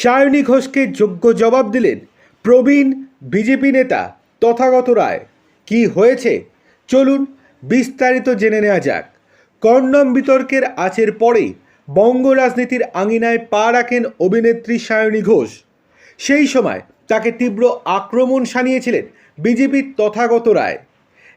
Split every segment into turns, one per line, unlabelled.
সায়নী ঘোষকে যোগ্য জবাব দিলেন প্রবীণ বিজেপি নেতা তথাগত রায়। কি হয়েছে? চলুন বিস্তারিত জেনে নেওয়া যাক। কর্ণম বিতর্কের আচের পরেই বঙ্গ রাজনীতির আঙিনায় পা রাখেন অভিনেত্রী সায়নী ঘোষ। সেই সময় তাকে তীব্র আক্রমণ সানিয়েছিলেন বিজেপির তথাগত রায়।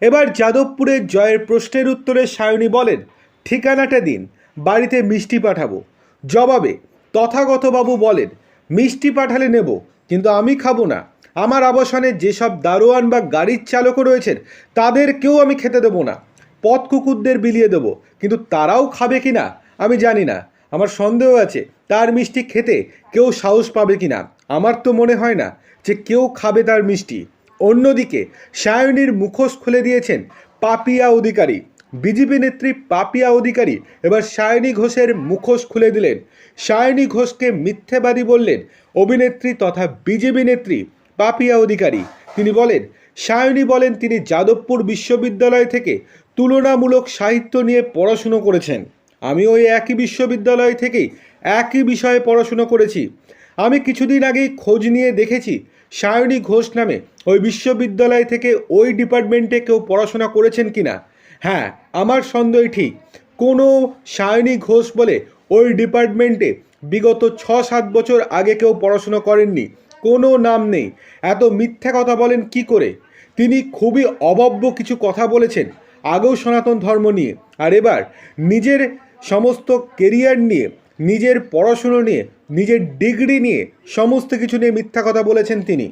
এবার যাদবপুরের জয়ের প্রশ্নের উত্তরে সায়নী বলেন, ঠিকানাটা দিন, বাড়িতে মিষ্টি পাঠাবো। জবাবে তথাগতবাবু বলেন মিষ্টি পাঠালে নেব, কিন্তু আমি খাব না। আমার আবাসনে যেসব দারোয়ান বা গাড়ির চালকও রয়েছেন, তাদেরকেও আমি খেতে দেবো না। পথ কুকুরদের বিলিয়ে দেবো, কিন্তু তারাও খাবে কি না, আমি জানি না। আমার সন্দেহ আছে, তার মিষ্টি খেতে কেউ সাহস পাবে কি না। আমার তো মনে হয় না যে কেউ খাবে তার মিষ্টি। অন্যদিকে, সায়নীর মুখোশ খুলে দিয়েছেন পাপিয়া অধিকারী। বিজেপি নেত্রী পাপিয়া অধিকারী এবার সায়নী ঘোষের মুখোশ খুলে দিলেন। সায়নী ঘোষকে মিথ্যেবাদী বললেন অভিনেত্রী তথা বিজেপি নেত্রী পাপিয়া অধিকারী। তিনি বলেন, সায়নী বলেন তিনি যাদবপুর বিশ্ববিদ্যালয় থেকে তুলনামূলক সাহিত্য নিয়ে পড়াশুনো করেছেন। আমি ওই একই বিশ্ববিদ্যালয় থেকেই একই বিষয়ে পড়াশুনো করেছি। আমি কিছুদিন আগেই খোঁজ নিয়ে দেখেছি সায়নী ঘোষ নামে ওই বিশ্ববিদ্যালয় থেকে ওই ডিপার্টমেন্টে কেউ পড়াশোনা করেছেন কি না হ্যাঁ আমার সন্দেহ ঠিক। কোনো সায়নী ঘোষ বলে ওই ডিপার্টমেন্টে বিগত ছ সাত বছর আগে কেউ পড়াশুনো করেননি। কোনো নাম নেই। এত মিথ্যা কথা বলেন কি করে? তিনি খুবই অভব্য কিছু কথা বলেছেন, আগেও সনাতন ধর্ম নিয়ে। আর এবার নিজের সমস্ত কেরিয়ার নিয়ে, নিজের পড়াশুনো নিয়ে, নিজের ডিগ্রি নিয়ে সমস্ত কিছু নিয়ে মিথ্যা কথা বলেছেন তিনি।